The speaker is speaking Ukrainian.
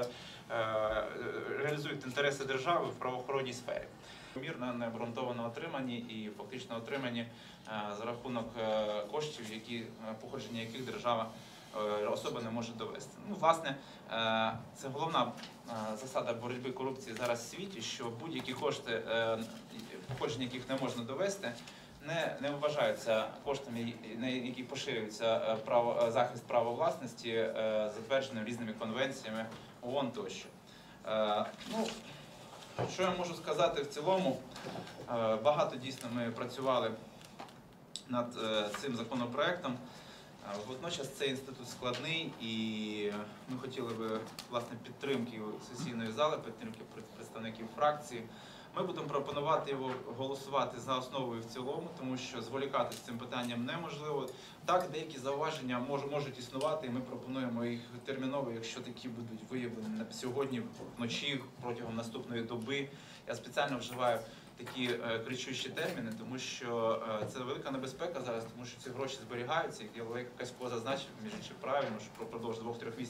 е, реалізують інтереси держави в правоохоронній сфері. Мірно необґрунтовано отримані і фактично отримані е, за рахунок е, коштів, які походження яких держава особа не може довести. Ну, власне, це головна засада боротьби корупції зараз в світі, що будь-які кошти, походження яких не можна довести, не, не вважаються коштами, на які поширюється е, право е, захист права власності, е, затвердженим різними конвенціями ООН тощо. Ну, що я можу сказати в цілому? Багато дійсно ми працювали над цим законопроектом. Водночас цей інститут складний і ми хотіли би власне підтримки сесійної зали, підтримки представників фракції. Ми будемо пропонувати його голосувати за основу і в цілому, тому що зволікати з цим питанням неможливо. Так, деякі зауваження мож- можуть існувати, і ми пропонуємо їх терміново, якщо такі будуть виявлені на сьогодні, вночі, протягом наступної доби. Я спеціально вживаю такі е, кричущі терміни, тому що е, це велика небезпека зараз, тому що ці гроші зберігаються. Як Олег Касько зазначив, між іншим правильно, що впродовж двох-трьох місяців